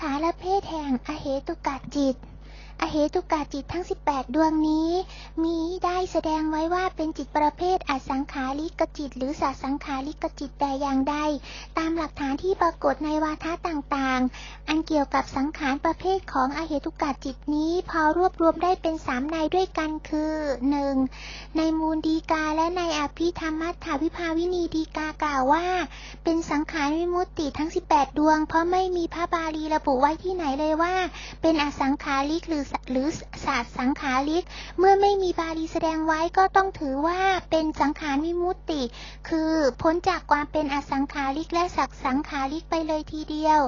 ขารเพศแห่งอเหตุกะจิต อเหตุกะจิตทั้ง 18 ดวงนี้ มีได้แสดงไว้ว่าเป็นจิตประเภทอสังขาริกจิต หรือสัสังขาริกจิตแต่อย่างใด ตามหลักฐานที่ปรากฏในวาทะต่างๆ อันเกี่ยวกับสังขารประเภทของอเหตุกะจิตนี้ พอรวบรวมได้เป็นสามในด้วยกันคือ 1. ในมูลดีกาและในอภิธรรมัตถวิภาวินีดีกากล่าวว่า เป็นสังขารวิมุตติทั้ง 18 ดวง เพราะไม่มีพระบาลีระบุไว้ที่ไหนเลยว่า เป็นอสังขาริกหรือหรือศาสตร์สังขาริก เมื่อไม่มีบาลีแสดงไว้ก็ต้องถือว่าเป็นสังขารวิมุตติ คือพ้นจากความเป็นอสังขาริกและสักสังขาริกไปเลยทีเดียว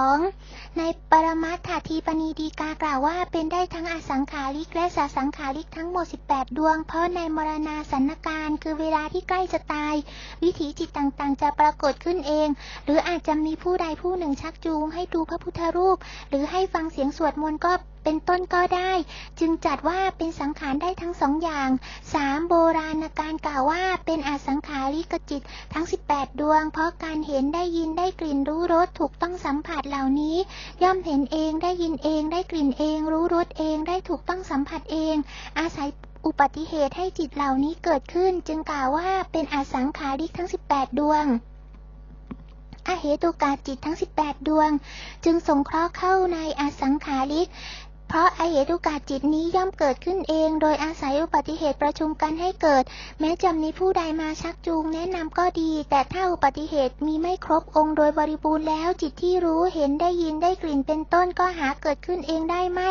2. ในปรมัตถทีปณีดีกากล่าวว่าเป็นได้ทั้งอสังขาริกและสสังขาริกทั้งหมด 18 ดวง เพราะในมรณาสันการคือเวลาที่ใกล้จะตาย วิถีจิตต่างๆ จะปรากฏขึ้นเอง หรืออาจจะมีผู้ใดผู้หนึ่งชักจูงให้ดูพระพุทธรูป หรือให้ฟังเสียงสวดมนต์ก็ เป็นต้นก็ได้ จึงจัดว่าเป็นสังขารได้ทั้งสองอย่าง 3. โบราณการกล่าวว่าเป็นอสังขาริกจิตทั้ง 18 ดวง เพราะการเห็นได้ยินได้กลิ่นรู้รสถูกต้องสัมผัสเหล่านี้ ย่อมเห็นเองได้ยินเองได้กลิ่นเอง รู้รสเองได้ถูกต้องสัมผัสเอง อาศัยอุบัติเหตุให้จิตเหล่านี้เกิดขึ้น จึงกล่าวว่าเป็นอสังขาริกทั้ง 18 ดวงอเหตุกาจิตทั้ง 18 ดวง จึงสงเคราะห์เข้าในอสังขาริก เพราะอเหตุกาจิตนี้ย่อมเกิดขึ้นเอง โดยอาศัยอุบัติเหตุประชุมกันให้เกิด แม้จะมีผู้ใดมาชักจูงแนะนำก็ดี แต่ถ้าอุบัติเหตุมีไม่ครบองค์โดยบริบูรณ์แล้ว จิตที่รู้เห็นได้ยินได้กลิ่นเป็นต้นก็หาเกิดขึ้นเองได้ไม่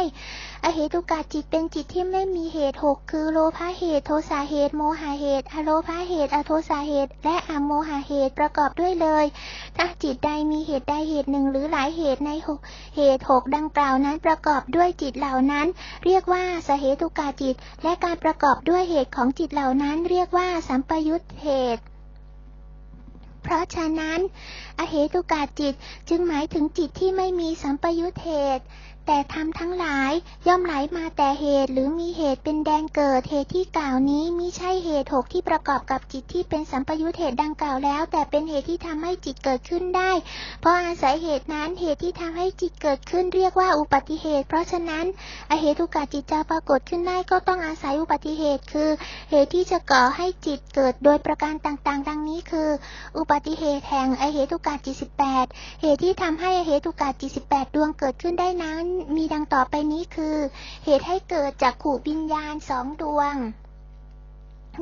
อเหตุกาจิตเป็นจิตที่ไม่มีเหตุหกคือโลภะเหตุ โทสะเหตุ โมหะเหตุ อโลภะเหตุ อโทสะเหตุ และอโมหะเหตุประกอบด้วยเลย ถ้าจิตใดมีเหตุใดเหตุหนึ่งหรือหลายเหตุในหกเหตุหกดังกล่าวนั้นประกอบด้วยจิตเหล่านั้น เรียกว่าสเหตุกาจิต และการประกอบด้วยเหตุของจิตเหล่านั้น เรียกว่าสัมปยุตเหตุเพราะฉะนั้น อเหตุกาจิตจึงหมายถึงจิตที่ไม่มีสัมปยุตเหตุ แต่ธรรมทั้งหลายย่อมไหลมาแต่เหตุหรือมีเหตุเป็นแดนเกิดเหตุที่กล่าวนี้มิใช่เหตุหกที่ประกอบกับจิตที่เป็นสัมปยุตเหตุดังกล่าวแล้ว แต่เป็นเหตุที่ทำให้จิตเกิดขึ้นได้ เพราะอาศัยเหตุนั้นเหตุที่ทำให้จิตเกิดขึ้นเรียกว่าอุปัติเหตุ เพราะฉะนั้นอเหตุกาจิตจะปรากฏขึ้นได้ก็ต้องอาศัยอุปัติเหตุคือ เหตุที่จะก่อให้จิตเกิดโดยประการต่างๆ ดังนี้คือ อุบัติเหตุแห่งอเหตุกาจิต18 เหตุที่ทำให้อเหตุกาจิต18 ดวงเกิดขึ้นได้นั้นมีดังต่อไปนี้คือ เหตุให้เกิดจากขู่วิญญาณสองดวง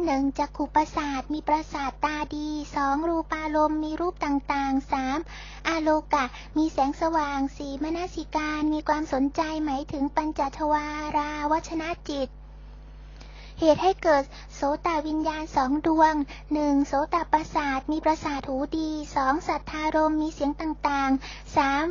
หนึ่งจักขุประสาทมีประสาทตาดีสองรูปารมณ์มีรูปต่างๆสามอาโลกะ มีแสงสว่างสีมนสิการมีความสนใจหมายถึงปัญจทวาราวัชนะจิต เหตุให้เกิดโสตวิญญาณสองดวงหนึ่งโสตประสาทมีประสาทหูดีสองสัทธารมมีเสียงต่างๆสาม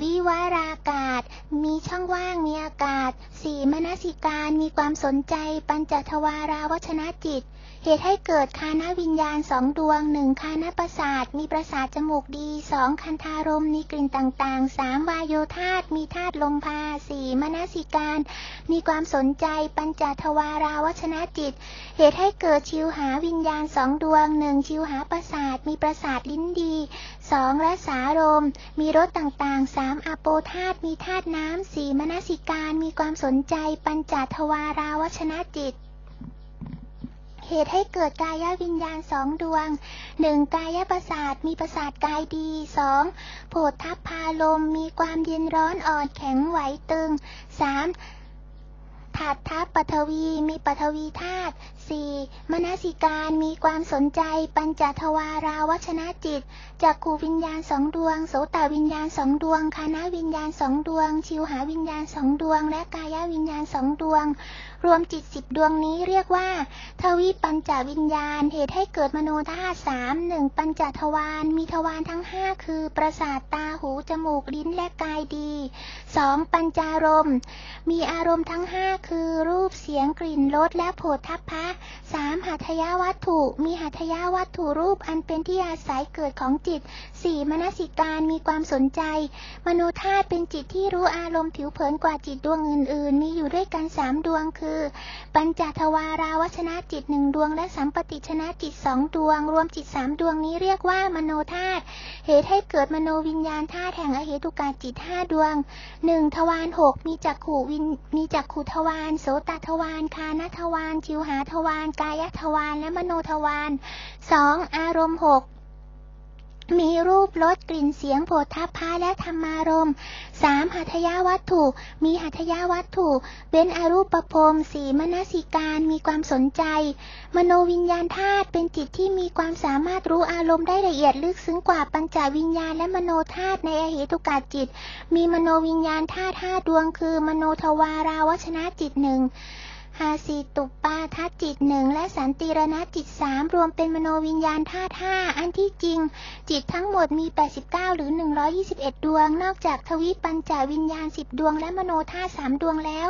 วิวารากาศ มีช่องว่างมีอากาศ สีมนสิการมีความสนใจ ปัญจทวาราวัชนะจิต เหตุให้เกิดคานวิญญาณสองดวงหนึ่งคานประสาท มีประสาทจมูกดีสองคันธารมมีกลิ่นต่างๆสามวายโยธาตมีธาตุลมพาสี่มนสิการ มีความสนใจปัญจทวาราวัชนะจิต เหตุให้เกิดชิวหาวิญญาณสองดวงหนึ่งชิวหาประสาท มีประสาทลิ้นดีสองและสารม มีรสต่างๆสามอโปธาตมีธาตุน้ำสี่มนสิการ มีความสนใจปัญจทวาราวัชนะจิต เหตุให้เกิดกายวิญญาณสองดวงหนึ่งกายประสาทมีประสาทกายดีสองโผฏทัพพาลมมีความเย็นร้อนอ่อนแข็งไหวตึงสามถาดทัพปฐวีมีปฐวีธาตุสี่มนสิการมีความสนใจ ปัญจทวาราวัชนะจิตจากขูวิญญาณสองดวง โสตวิญญาณสองดวงคานาวิญญาณสองดวง ชิวหาวิญญาณสองดวง และกายวิญญาณสองดวง รวมจิตสิบดวงนี้เรียกว่า ทวีปัญจวิญญาณ เหตุให้เกิดมโนธาตุสามหนึ่งปัญจทวารมีทวารทั้งห้าคือประสาทตาหูจมูกลิ้นและกายดีสองปัญจารมณ์มีอารมณ์ทั้งห้าคือรูปเสียงกลิ่นรสและโผฏฐัพพะสามหัตถยวัตถุ มีหัตถยวัตถุรูปอันเป็นที่อาศัยเกิดของจิตสี่มนสิการมีความสนใจ มโนธาตุเป็นจิตที่รู้อารมณ์ผิวเผินกว่าจิตดวงอื่น ๆ มีอยู่ด้วยกันสามดวงคือ ปัญจทวาราวชนะจิตหนึ่งดวงและสัมปติชนะจิตสองดวง รวมจิตสามดวงนี้เรียกว่ามโนธาตุเหตุให้เกิดมโนวิญญาณธาตุแห่งอเหตุกาจิตห้าดวงหนึ่งทวารหกมีจักขู่วินมีจักขู่ทวารโสตทวารคานทวารชิวหาทวารกายทวารและมโนทวารสองอารมณ์หก มีรูปรสกลิ่นเสียงโผฏฐัพพะและธรรมารมสามหัตถยวัตถุ มีหัตถยวัตถุ เป็นอรูปภพสีมนสิการมีความสนใจ มโนวิญญาณธาตุเป็นจิตที่มีความสามารถรู้อารมณ์ได้ละเอียดลึกซึ้งกว่าปัญจวิญญาณและมโนธาตุในอเหตุกาจิต มีมโนวิญญาณธาตุห้าดวงคือ มโนทวาราวชนะจิตหนึ่ง ฮาสีตุปาทัศจิตหนึ่งและสันติรณจิตสามรวมเป็นมโนวิญญาณธาตุห้าอันที่จริง จิตทั้งหมดมี 89 หรือ 121 ดวง นอกจากทวิปัญจวิญญาณ 10 ดวง และมโนธาตุ3ดวงแล้ว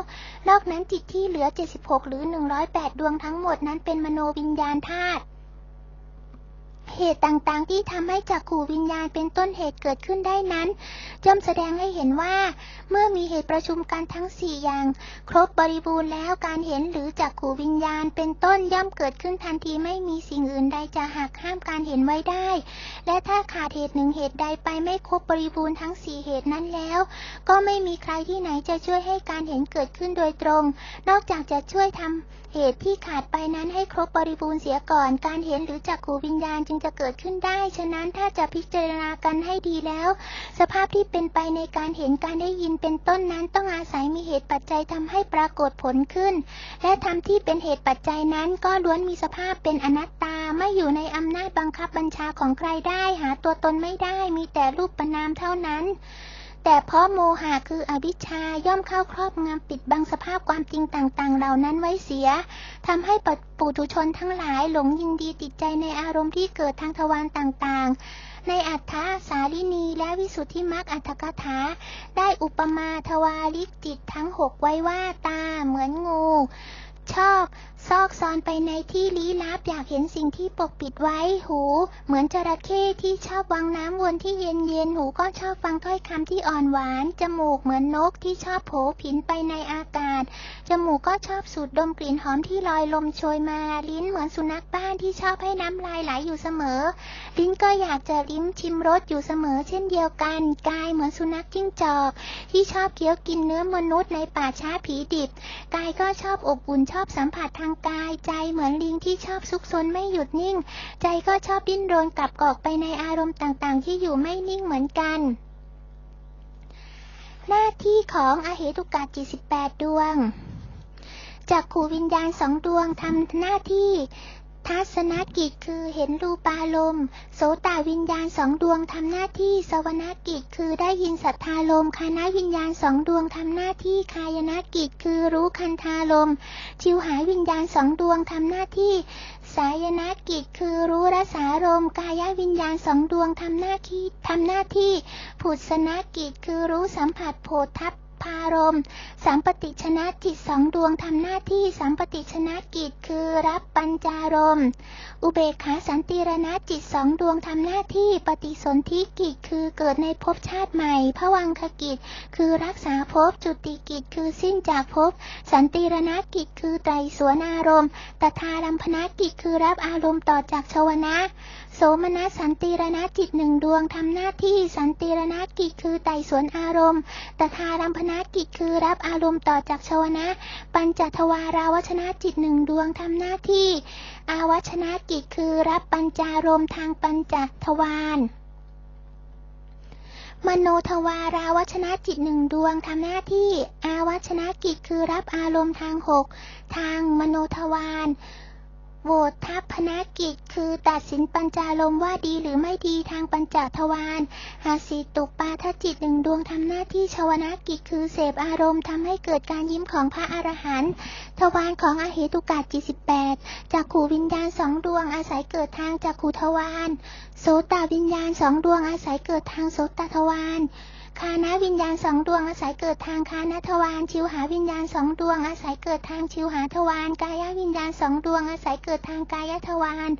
นอกนั้นจิตที่เหลือ 76 หรือ 108 ดวงทั้งหมดนั้นเป็นมโนวิญญาณธาตุ เหตุต่างๆ ที่ทำให้จักขูวิญญาณเป็นต้นเหตุเกิดขึ้นได้นั้นย่อมแสดงให้เห็นว่า เมื่อมีเหตุประชุมกันทั้งสี่อย่าง ครบบริบูรณ์แล้วการเห็นหรือจักขูวิญญาณ เป็นต้นย่อมเกิดขึ้นทันทีไม่มีสิ่งอื่นใดจะหักห้ามการเห็นไว้ได้ และถ้าขาดเหตุหนึ่งเหตุใดไปไม่ครบบริบูรณ์ทั้งสี่เหตุนั้นแล้ว ก็ไม่มีใครที่ไหนจะช่วยให้การเห็นเกิดขึ้นโดยตรง นอกจากจะช่วยทำเหตุที่ขาดไปนั้นให้ครบบริบูรณ์เสียก่อน การเห็นหรือจักขูวิญญาณจึงจะเกิดขึ้นได้ ฉะนั้นถ้าจะพิจารณากันให้ดีแล้ว สภาพที่เป็นไปในการเห็นการได้ยินเป็นต้นนั้นต้องอาศัยมีเหตุปัจจัยทำให้ปรากฏผลขึ้น และทำที่เป็นเหตุปัจจัยนั้นก็ล้วนมีสภาพเป็นอนัตตาไม่อยู่ในอำนาจบังคับบัญชาของใครได้ หาตัวตนไม่ได้มีแต่รูปประนามเท่านั้น แต่เพราะโมหะคืออวิชชาย่อมเข้าครอบงำปิดบังสภาพความจริงต่างๆ เหล่านั้นไว้เสียทำให้ปุถุชนทั้งหลายหลงยินดีติดใจในอารมณ์ที่เกิดทางทวารต่างๆ ในอัฏฐาสาลินีและวิสุทธิมรรคอัฏฐกถา ได้อุปมาทวาริกจิตทั้งหกไว้ว่าตาเหมือนงู ชอบ ซอกซอนไปในที่ลี้ลับอยากเห็นสิ่งที่ปกปิดไว้หู เหมือนจระเข้ที่ชอบวังน้ำวนที่เย็นเย็นหูก็ชอบฟังถ้อยคำที่อ่อนหวาน จมูกเหมือนนกที่ชอบโผผินไปในอากาศ จมูกก็ชอบสูดดมกลิ่นหอมที่ลอยลมโชยมา ลิ้นเหมือนสุนัขบ้านที่ชอบให้น้ำลายไหลอยู่เสมอ ลิ้นก็อยากจะลิ้มชิมรสอยู่เสมอ เช่นเดียวกัน กายเหมือนสุนัขจิ้งจอก ที่ชอบเคี้ยวกินเนื้อมนุษย์ในป่าช้าผีดิบ กายก็ชอบอบอุ่นชอบอบสัมผัสทางกาย ใจเหมือนลิงที่ชอบซุกซนไม่หยุดนิ่ง ใจก็ชอบดิ้นรนกลับกอกไปในอารมณ์ต่างๆ ที่อยู่ไม่นิ่งเหมือนกัน หน้าที่ของอเหตุกาจิตสิบแปดดวงจากขูวิญญาณสองดวงทำหน้าที่ ทัศนกิจคือเห็นรูปารมณ์โสตวิญญาณสองดวงทำหน้าที่สวนกิจคือได้ยินสัทธารมคณะวิญญาณสองดวงทำหน้าที่คายนกิจคือรู้คันธารมชิวหายวิญญาณสองดวงทำหน้าที่สายนกิจคือรู้รสารมกายวิญญาณสองดวงทำหน้าที่ทำหน้าที่ผุดสนกิจคือรู้สัมผัสโพทัพ พารม สัมปติชนะจิตสองดวงทำหน้าที่สัมปติชนะกิจคือรับปัญจารม อุเบกขาสันติรณจิตสองดวงทำหน้าที่ปฏิสนธิกิจคือเกิดในภพชาติใหม่พวังคกิจ คือรักษาภพจุติกิจคือสิ้นจากภพสันติรณกิจคือไตรสวนอารมณ์ตถาลัมพนากิจคือรับอารมณ์ต่อจากชวนะ โสมนัสสันติรณจิตหนึ่งดวงทำหน้าที่สันติรณกิจคือไต่สวนอารมณ์ตถารัมพนกิจคือรับอารมณ์ต่อจากชวนะ ปัญจทวาราวชนะจิตหนึ่งดวงทำหน้าที่ อาวชนะกิจคือรับปัญจารมทางปัญจทวารมโนทวาราวชนะจิตหนึ่งดวงทำหน้าที่ อาวชนะกิจคือรับอารมณ์ทางหกทางมโนทวาร โหวตทัพพนักกิจคือตัดสินปัญจารมว่าดีหรือไม่ดีทางปัญจทวารหาสีตุปาทจิตหนึ่งดวงทำหน้าที่ชวนากิจคือเสพอารมณ์ทำให้เกิดการยิ้มของพระอรหันต์ทวารของอเหตุกาจิตสิบแปดจากขูวิญญาณสองดวงอาศัยเกิดทางจากขูทวารโสตวิญญาณสองดวงอาศัยเกิดทางโสตทวาร คานะวิญญาณสองดวงอาศัยเกิดทางคานทวารชิวหาวิญญาณสองดวงอาศัยเกิดทางชิวหาทวารกายวิญญาณสองดวงอาศัยเกิดทางกายทวาร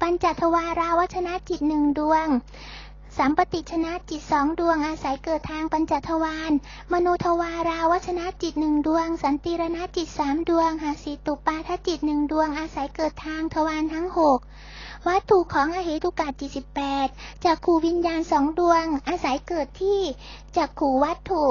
ปัญจทวาราวัชนะจิตหนึ่งดวงสัมปติชนะจิตสองดวงอาศัยเกิดทางปัญจทวารมโนทวาราวัชนะจิตหนึ่งดวง สันติรณจิตสามดวงหาสีตุปาทจิตหนึ่งดวงอาศัยเกิดทางทวารทั้งหก วัตถุของอเหตุกาจิตสิบแปดจากขูวิญญาณสองดวง อาศัยเกิดที่จากขูวัตถุ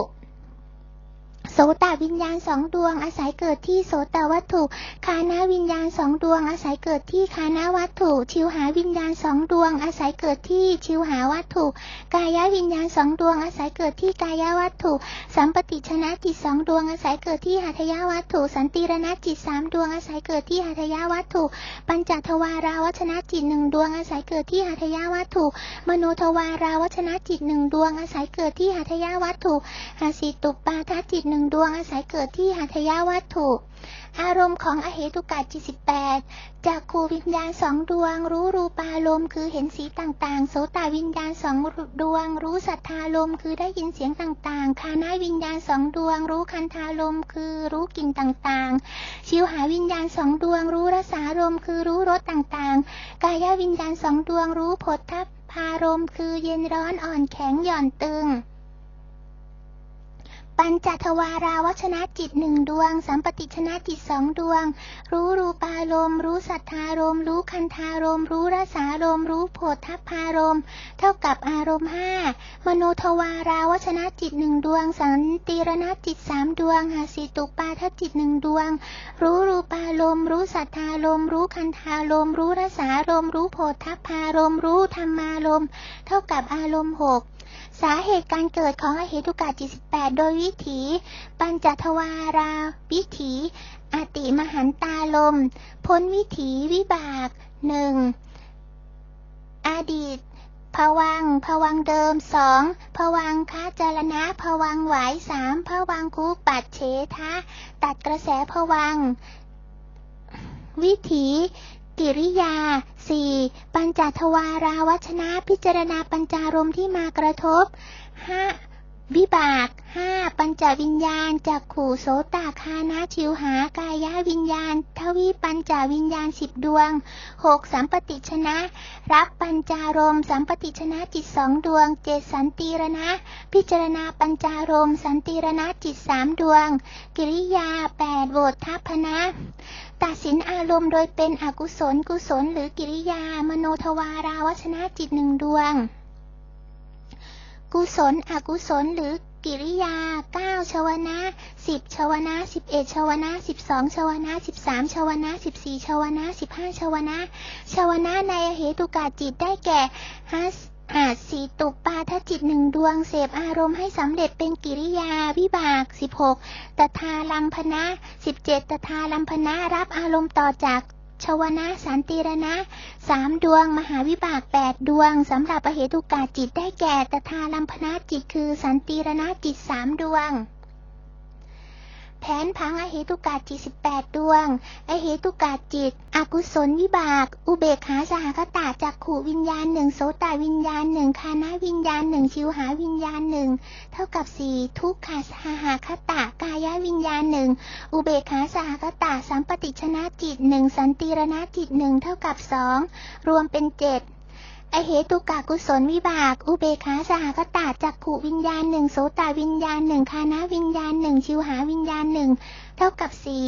โสตวิญญาณสองดวงอาศัยเกิดที่โสตวัตถุ คานาวิญญาณสองดวงอาศัยเกิดที่คานาวัตถุ ชิวหาวิญญาณสองดวงอาศัยเกิดที่ชิวหาวัตถุ กายวิญญาณสองดวงอาศัยเกิดที่กายวัตถุ สัมปติชนะจิตสองดวงอาศัยเกิดที่หัตถยวัตถุ สันติรณจิตสามดวงอาศัยเกิดที่หัตถยวัตถุ ปัญจทวาราวัชนะจิตหนึ่งดวงอาศัยเกิดที่หัตถยวัตถุ มโนทวาราวัชนะจิตหนึ่งดวงอาศัยเกิดที่หัตถยวัตถุหาสีตุปาทัจิตหนึ่งดวงอาศัยเกิดที่หัตถยวัตถุ อารมณ์ของอเหตุกาจิตสิบแปดจากขูวิญญาณสองดวง รู้รูปารมณ์คือเห็นสีต่างๆ โสตวิญญาณสองดวง รู้สัทธารมณ์คือได้ยินเสียงต่างๆ คานาวิญญาณสองดวง รู้คันธารมณ์คือรู้กลิ่นต่างๆ ชิวหาวิญญาณสองดวง รู้รสารมณ์คือรู้รสต่างๆ กายวิญญาณสองดวง รู้ผลทัพพารมณ์คือเย็นร้อนอ่อนแข็งหย่อนตึง ปัญจทวาราวัชนะจิตหนึ่งดวง สัมปติชนะจิตสองดวง รู้รูปารมณ์รู้สัทธารมณ์รู้คันธารมรู้รสารมณ์รู้โผฏฐัพพารมเท่ากับอารมณ์ห้ามโนทวาราวัชนะจิตหนึ่งดวง สันติรณจิตสามดวงหาสีตุปาทจิตหนึ่งดวง รู้รูปารมณ์รู้สัทธารมณ์รู้คันธารมรู้รสารมณ์รู้โผฏฐัพพารมรู้ธรรมารมณ์เท่ากับอารมณ์หก สาเหตุการเกิดของอเหตุกาจิต18โดยวิถี ปัญจทวาราวิถีอติมหันตาลม พ้นวิถีวิบากหนึ่งอดีตภวังค์ภวังเดิมสองภวังคาจารณะภวังค์หวสามภวังคูปัดเฉทะ ตัดกระแสภวัง วิถี กิริยา 4. ปัญจทวาราวัชนะพิจารณาปัญจารมที่มากระทบ 5. วิบาก 5. ปัญจวิญญาณจากขู่โสตาคานาชิวหากายวิญญาณ ทวีปัญจวิญญาณสิบดวง 6. สัมปติชนะ รับปัญจารมสัมปติชนะจิตสองดวง 7. สันติรณะ พิจารณาปัญจารมสันติรณะจิตสามดวง กิริยา 8. โวทัพนะ ตัดสินอารมณ์โดยเป็นอกุศลกุศลหรือกิริยา มโนทวาราวัชนะจิตหนึ่งดวง กุศลอกุศลหรือกิริยา 9 ชวนะ10 ชวนะ11 ชวนะ12 ชวนะ13 ชวนะ14 ชวนะ15 ชวนะ ชวนะในอเหตุกาจิตได้แก่ฮัส อาจสีตุปาทจิตหนึ่งดวงเสพอารมณ์ให้สำเร็จเป็นกิริยาวิบาก 16 ตทาลัมพนะ 17 ตทาลัมพนะรับอารมณ์ต่อจากชวนะสันติรณะสามดวงมหาวิบากแปดดวงสำหรับอเหตุกาจิตได้แก่ตทาลัมพนะจิตคือสันติรณะจิตสามดวง แผนพังอเหตุกาจิต18ดดวง อเหตุกาจิต อกุศลวิบาก อุเบกขาสหคตาจากขู่วิญญาณหนึ่งโสตวิญญาณหนึ่งคานาวิญญาณหนึ่งชิวหาวิญญาณหนึ่งเท่ากับสี่ทุกขาสหคตากายวิญญาณหนึ่งอุเบกขาสหคตาสัมปติชนะจิตหนึ่งสันติรณะจิตหนึ่งเท่ากับสองรวมเป็นเจ็ด อเหตุกากุศลวิบาก อุเบกขาสหกตาจักขุวิญญาณหนึ่งโสตวิญญาณหนึ่งคานาวิญญาณหนึ่งชิวหาวิญญาณหนึ่งเท่ากับสี่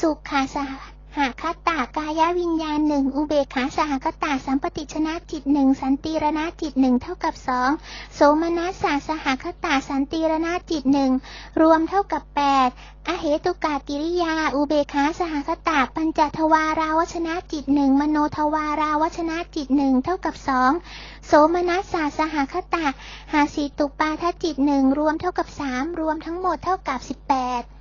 สุขาสห หาคตากายวิญญาณหนึ่งอุเบกขาสหคตาสัมปติชนะจิตหนึ่งสันติรณจิตหนึ่งเท่ากับสองโสมนัสสาสหคตาสันติรณจิตหนึ่งรวมเท่ากับแปดอเหตุกากิริยา อุเบกขาสหคตาปัญจทวาราวัชนะจิตหนึ่งมโนทวาราวัชนะจิตหนึ่งเท่ากับสองโสมนัสสาสหคตาหาสีตุปาทจิตหนึ่งรวมเท่ากับสามรวมทั้งหมดเท่ากับสิบแปด